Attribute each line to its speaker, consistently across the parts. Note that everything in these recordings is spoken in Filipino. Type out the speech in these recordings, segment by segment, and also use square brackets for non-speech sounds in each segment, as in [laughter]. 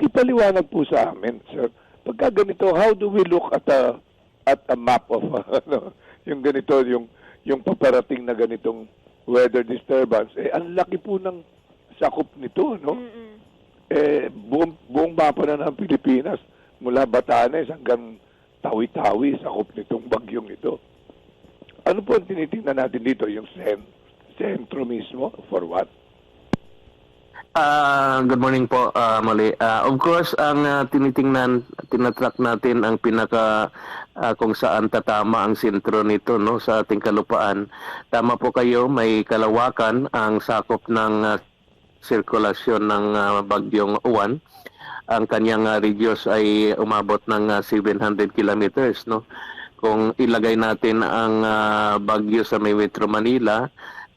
Speaker 1: pakipaliwanag po sa amin, sir. Pagka ganito, how do we look at a at a map of [laughs] ano, yung ganito, yung yung paparating na ganitong weather disturbance? Eh, ang laki po ng sakop nito, no?
Speaker 2: Mm-mm.
Speaker 1: Eh, buong, buong mapa na ng Pilipinas, mula Batanes hanggang Tawi-Tawi, sakop nitong bagyong ito. Ano po ang tinitingnan natin dito? Yung sen sentro mismo? For what?
Speaker 3: Ah, good morning po, ah, muli. Ah, of course, ang ah, tinitingnan, tinatrack natin ang pinaka ah, kung saan tatama ang sentro nito no sa ating kalupaan. Tama po kayo, may kalawakan ang sakop ng ah, sirkulasyon ng ah, bagyong Uwan. Ang kanyang ah, radius ay umabot ng ah, 700 kilometers no. Kung ilagay natin ang ah, bagyo sa may Metro Manila,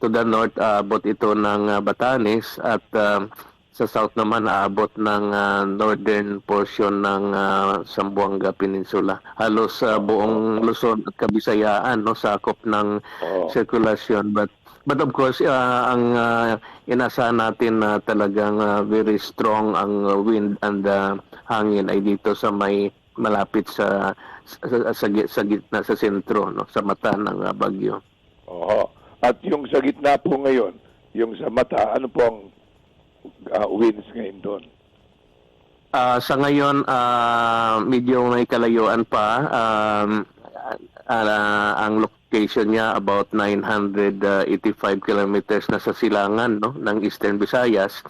Speaker 3: to the north aabot ito ng ah, Batanes at ah, sa south naman aabot ng ah, northern portion ng ah, Zamboanga Peninsula. Halos sa buong Luzon at Kabisayaan no sakop ng
Speaker 1: Oo.
Speaker 3: circulation but but of course ah, ang ah, inasahan natin na talagang ah, very strong ang wind and ah, hangin ay dito sa may malapit sa sa, sa, sa gitna sa sentro no sa mata ng ah, bagyo.
Speaker 1: Oo. At yung sa gitna po ngayon, yung sa mata, ano po ang ah, winds ngayon doon?
Speaker 3: Ah, sa ngayon, ah, medyo may kalayuan pa. Um, ah, ang location niya about 985 kilometers na sa silangan no, ng Eastern Visayas.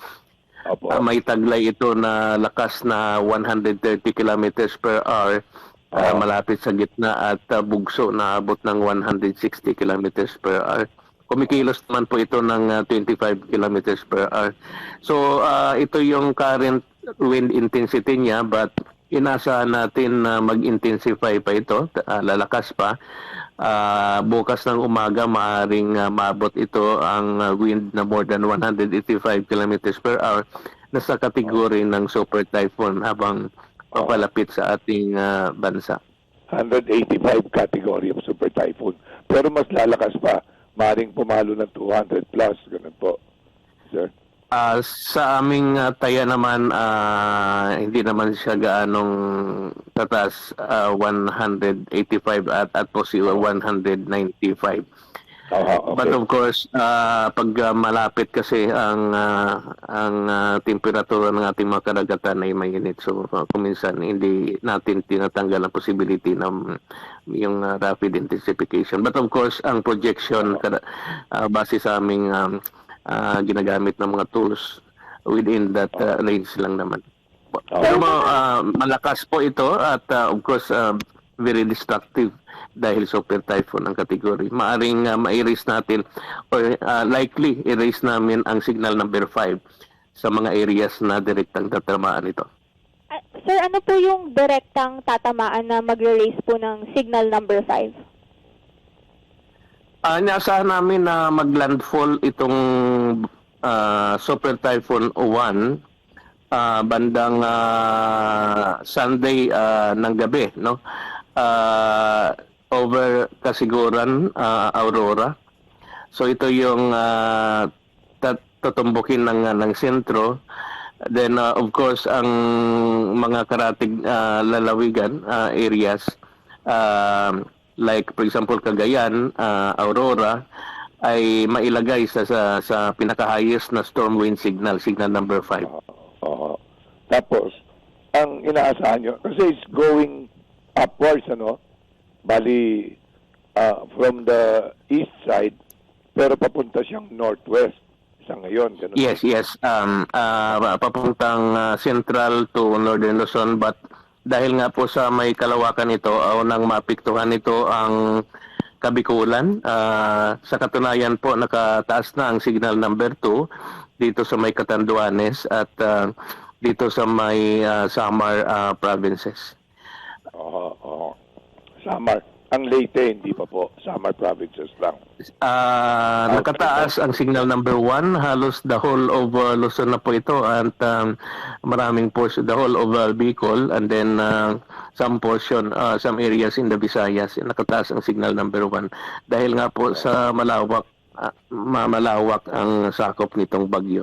Speaker 1: Opo.
Speaker 3: Ah, may taglay ito na lakas na 130 kilometers per hour.
Speaker 1: Oo.
Speaker 3: malapit sa gitna at ah, bugso na abot ng 160 kilometers per hour. Kumikilos naman po ito ng ah, 25 kilometers per hour. So ah, ito yung current wind intensity niya but inasahan natin na mag-intensify pa ito, ah, lalakas pa. Ah, bukas ng umaga maaring ah, maabot ito ang wind na more than 185 kilometers per hour na sa kategory ng super typhoon habang papalapit sa ating ah, bansa.
Speaker 1: 185 category of super typhoon. Pero mas lalakas pa. Maring pumalo ng 200 plus. Ganun po. Sir.
Speaker 3: Ah, sa aming ah, taya naman ah, hindi naman siya gaanong tatas ah, 185 at at posible 195.
Speaker 1: Oo, okay.
Speaker 3: But of course, ah, pag ah, malapit kasi ang ah, ang ah, temperatura ng ating mga karagatan ay mainit. So uh, kuminsan hindi natin tinatanggal ang possibility ng yung ah, rapid intensification. But of course, ang projection kada, ah, base sa aming um, ah, ginagamit ng mga tools within that ah, range lang naman. Pero ah, malakas po ito at ah, of course ah, very destructive dahil super typhoon ang kategory. Maaring uh, ma-erase natin or ah, likely erase namin ang signal number 5 sa mga areas na direktang tatamaan ito.
Speaker 2: Ah, sir, ano po yung direktang tatamaan na magre-raise po ng signal number 5?
Speaker 3: Ah, inaasahan namin na maglandfall itong ah, Super Typhoon 1 ah, bandang ah, Sunday ah, ng gabi, no? Ah, over Kasiguran, ah, Aurora. So ito yung ah, tat- tutumbukin ng ng sentro. Then ah, of course ang mga karatig ah, lalawigan ah, areas um, like for example Cagayan, ah, Aurora ay mailagay sa sa, sa pinaka-highest na storm wind signal, signal number 5.
Speaker 1: Oo. Tapos, ang inaasahan nyo, kasi it's going upwards, ano? Bali, ah, from the east side, pero papunta siyang northwest sa ngayon. Ganun.
Speaker 3: Yes, yes. Um, ah, papuntang ah, central to northern Luzon but dahil nga po sa may kalawakan ito, o nang mapiktuhan nito ang Kabikulan. Ah, sa katunayan po, nakataas na ang signal number 2 dito sa may Catanduanes at ah, dito sa may ah, Samar ah, provinces.
Speaker 1: Samar. Ang Leyte, hindi pa po. Samar provinces lang.
Speaker 3: Ah, nakataas ang signal number 1 halos the whole of uh, Luzon na po ito at um, maraming portion the whole of uh, Bicol and then uh, some portion uh, some areas in the Visayas nakataas ang signal number 1 dahil nga po sa malawak ma- malawak ang sakop nitong bagyo